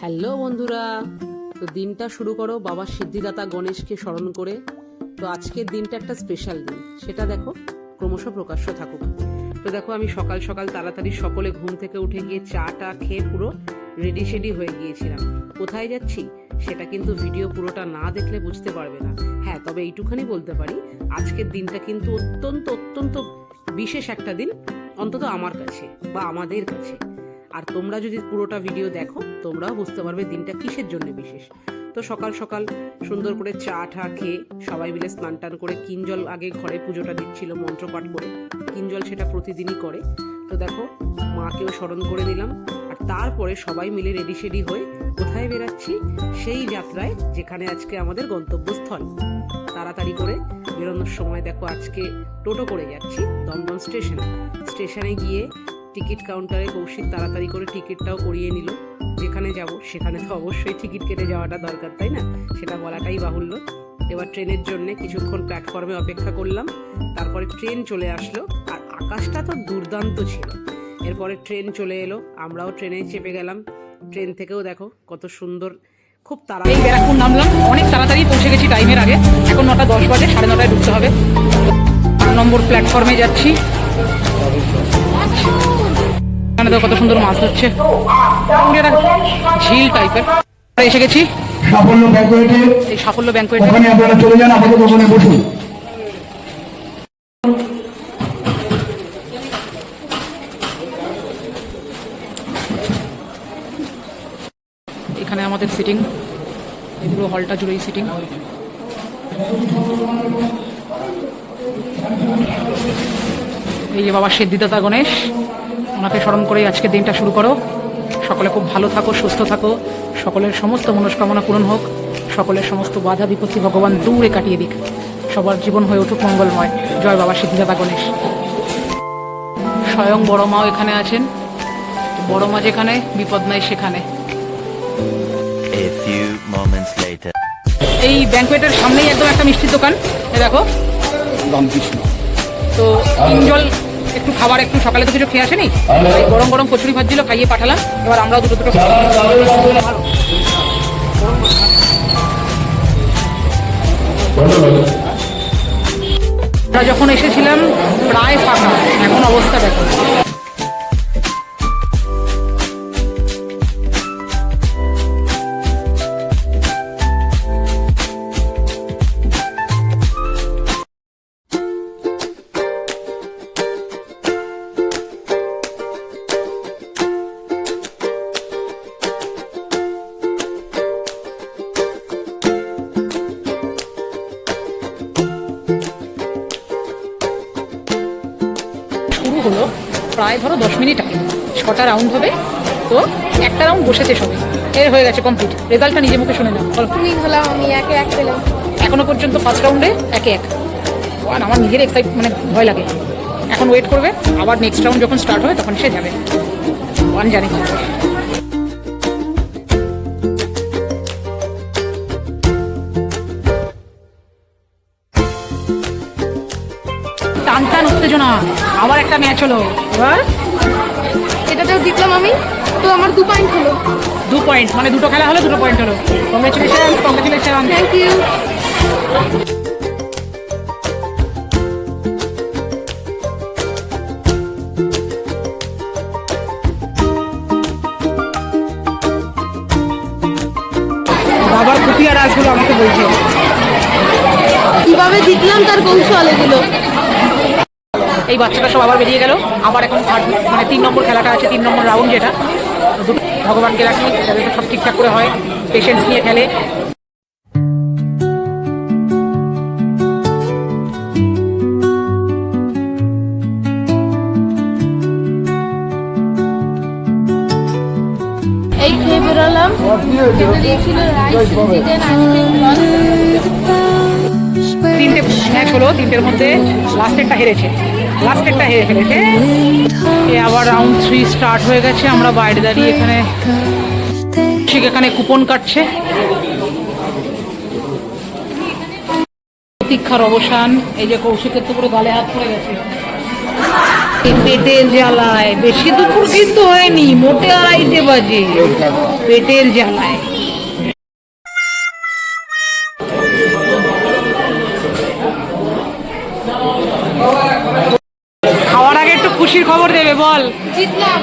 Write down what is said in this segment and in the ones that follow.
Hello বন্ধুরা, তো দিনটা শুরু করো বাবা সিদ্ধিদাতা গণেশকে স্মরণ করে। তো আজকের দিনটা একটা স্পেশাল দিন, সেটা দেখো, ক্রমশ প্রকাশ্য থাকুক। তো দেখো আমি সকাল সকাল তাড়াতাড়ি সকলে ঘুম থেকে উঠে গিয়ে চা টা খেয়ে পুরো রেডি শেডি হয়ে গিয়েছিলাম। কোথায় যাচ্ছি, সেটা কিন্তু ভিডিও পুরোটা না দেখলে বুঝতে পারবে না। হ্যাঁ তবে এইটুখানি বলতে পারি, আজকের দিনটা কিন্তু অত্যন্ত অত্যন্ত বিশেষ একটা দিন, অন্তত আমার কাছে বা আমাদের কাছে। আর তোমরা যদি পুরোটা ভিডিও দেখো, তোমরাও বুঝতে পারবে দিনটা কিসের জন্য বিশেষ। তো সকাল সকাল সুন্দর করে চা ঠা খেয়ে সবাই মিলে স্নান টান করে কিঞ্জল আগে ঘরে পুজোটা দিচ্ছিল মন্ত্রপাঠ করে। কিঞ্জল সেটা প্রতিদিনই করে। তো দেখো, মাকেও স্মরণ করে নিলাম। আর তারপরে সবাই মিলে রেডি শেডি হয়ে কোথায় বেরাচ্ছি সেই যাত্রায়, যেখানে আজকে আমাদের গন্তব্যস্থল। তাড়াতাড়ি করে বেরোনোর সময় দেখো, আজকে টোটো করে যাচ্ছি দমদম স্টেশন। স্টেশনে গিয়ে টিকিট কাউন্টারে কৌশিক তাড়াতাড়ি করে টিকিটটাও করিয়ে নিল। যেখানে যাব, সেখানে তো অবশ্যই টিকিট কেটে যাওয়াটা দরকার, তাই না? সেটা বলাটাই বাহুল্য। এবার ট্রেনের জন্য কিছুক্ষণ প্ল্যাটফর্মে অপেক্ষা করলাম। তারপরে ট্রেন চলে আসলো, আর আকাশটা তো দুর্দান্ত ছিল। এরপরে ট্রেন চলে এলো, আমরাও ট্রেনে চেপে গেলাম। ট্রেন থেকেও দেখো, কত সুন্দর, খুব তাড়া এই ব্যারাকপুর নামলাম, অনেক তাড়াতাড়ি পৌঁছে গেছি টাইমের আগে। এখন নটা দশ বাজে, সাড়ে নটায় ঢুকতে হবে। আট নম্বর প্ল্যাটফর্মে যাচ্ছি। এখানে তো কত সুন্দর মাছ ধরছে। ঝিল টাইপের এসে গেছি। সাফল্য ব্যাংকোয়েটে এই সাফল্য ব্যাংকোয়েটে ওখানে আপনারা চলে যান আপাতত ওখানে বসুন। এখানে আমাদের সিটিং এগুলো হলটা জুড়েই সিটিং এই যে বাবা সিদ্ধিদাতা গণেশ ওনাকে স্মরণ করে আজকে দিনটা শুরু করো। সকলে খুব ভালো থাকো সুস্থ থাকো। সকলের সমস্ত মনস্কামনা পূরণ হোক। সকলের সমস্ত বাধা বিপত্তি ভগবান দূরে কাটিয়ে দিক। সবার জীবন হয়ে উঠুক মঙ্গলময়। জয় বাবা সিদ্ধিদাতা গণেশ। স্বয়ং বড় মাও এখানে আছেন। বড় মা যেখানে বিপদ নাই সেখানে. এই ব্যাংকুয়েটের সামনেই একদম একটা মিষ্টির দোকান। এ দেখো। তো জল একটু খাবার একটু সকালে তো কিছু খেয়ে আসেনি? গরম গরম কচুরি ভাজছিল খাইয়ে পাঠালাম। এবার আমরাও দুটো দুটো। আমরা যখন এসেছিলাম প্রায় ফাঁকা। এখন অবস্থা দেখো। প্রায় ধরো দশ মিনিট আগে। ছটা রাউন্ড হবে তো একটা রাউন্ড বসেছে সবে। এর হয়ে গেছে কমপ্লিট রেজাল্টটা নিজে মুখে শুনে নাও। বলো। তুমি হলাম আমি একে এক পেলাম। এখনও পর্যন্ত ফার্স্ট রাউন্ডে একে এক। ওয়ান আমার নিজের এক্সাইট মানে ভয় লাগে। এখন ওয়েট করবে আবার নেক্সট রাউন্ড যখন স্টার্ট হবে তখন সে যাবে। ওয়ান জানে কি। টান টান উত্তেজনা। আবার একটা ম্যাচ হলো। এবার? এটাতেও জিতলাম আমি। তো আমার দু পয়েন্ট হলো। দু পয়েন্ট মানে দুটো খেলা হলো দুটো পয়েন্ট হলো। কংগ্রেচুলেশন কংগ্রেচুলেশন থ্যাংক ইউ বাবার খুপিয়া রাজগুলো আমাকে বলছে। কীভাবে জিতলাম তার কৌশল এগুলো? এই বাচ্চাটা সব আবার বেরিয়ে গেল। আবার এখন মানে তিন নম্বর খেলাটা আছে তিন নম্বর রাউন্ড যেটা। দুটো ভগবানকে রাখি যাতে সব ঠিকঠাক করে হয় পেশেন্স নিয়ে খেলে। এই খেয়ে বেরোলাম। তিনটে ম্যাচ হলো তিনটের মধ্যে লাস্টেরটা হেরেছে। লাস্টেরটা হেরে ফেলেছে। আবার রাউন্ড থ্রি স্টার্ট হয়ে গেছে, আমরা বাইরে দাঁড়িয়ে এখানে ঠিক এখানে কুপন কাটছে। প্রতীক্ষার অবসান, এই যে কৌশিকের তো পুরো গালে হাত পড়ে গেছে। পেটের জ্বালায় বেশি দুপুর কিন্তু হয়নি, মোটে আড়াইটে বাজে। পেটের জ্বালায় খুশির খবর দেবে বল। জিতলাম।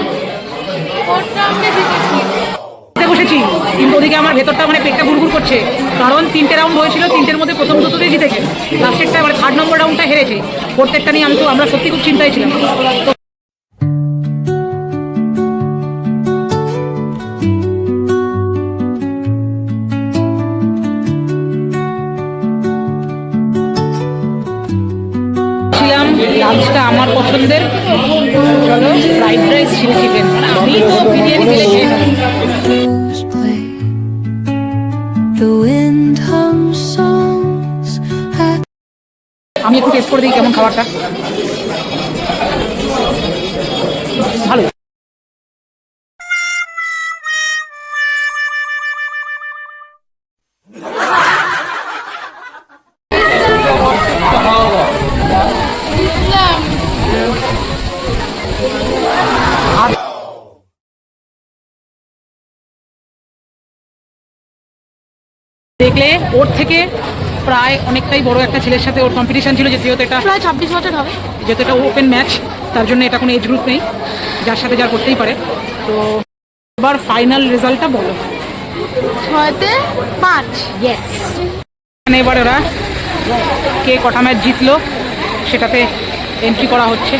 বসেছি। কিন্তু ওদিকে আমার ভেতরটা মানে পেটটা গুড়গুড় করছে। কারণ তিনটে রাউন্ড হয়েছিল তিনটের মধ্যে প্রথম দুটোতেই জিতেছে। লাস্টেরটা মানে থার্ড নম্বর রাউন্ডটা হেরেছে। প্রত্যেকটা নিয়ে আমি তো আমরা সত্যি খুব চিন্তায় ছিলাম। তো লাঞ্চটা আমার পছন্দের, চলো ফ্রাইড রাইস চিলি চিকেন আমি তো বিরিয়ানি খেলে আমি একটু টেস্ট করে দিই কেমন খাবারটা। দেখলে ওর থেকে প্রায় অনেকটাই বড় একটা ছেলের সাথে ওর কম্পিটিশন ছিল যে যেহেতু এটা প্রায় ছাব্বিশ বছর হবে। যেহেতু এটা ওপেন ম্যাচ তার জন্য এটা কোনো এজ গ্রুপ নেই। যার সাথে যার করতেই পারে। তো এবার ফাইনাল রেজাল্টটা বলো। ছয়তে পাঁচ। ইয়েস এখানে এবার ওরা কে কটা ম্যাচ জিতলো সেটাতে এন্ট্রি করা হচ্ছে।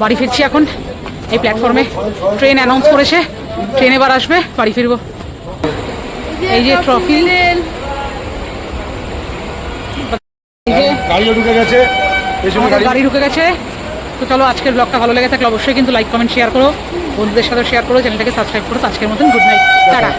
বাড়ি ফিরছি এখন। এই প্ল্যাটফর্মে ট্রেন অ্যানাউন্স করেছে। ট্রেন এবার আসবে বাড়ি ফিরবো। এই যে ট্রফি ঢুকে গেছে। গাড়ি ঢুকে গেছে। তো চলো আজকের ব্লগটা ভালো লেগে থাকলে অবশ্যই কিন্তু লাইক কমেন্ট শেয়ার করো। বন্ধুদের সাথে শেয়ার করো চ্যানেলটাকে সাবস্ক্রাইব করো। আজকের মতন গুড নাইট টাটা।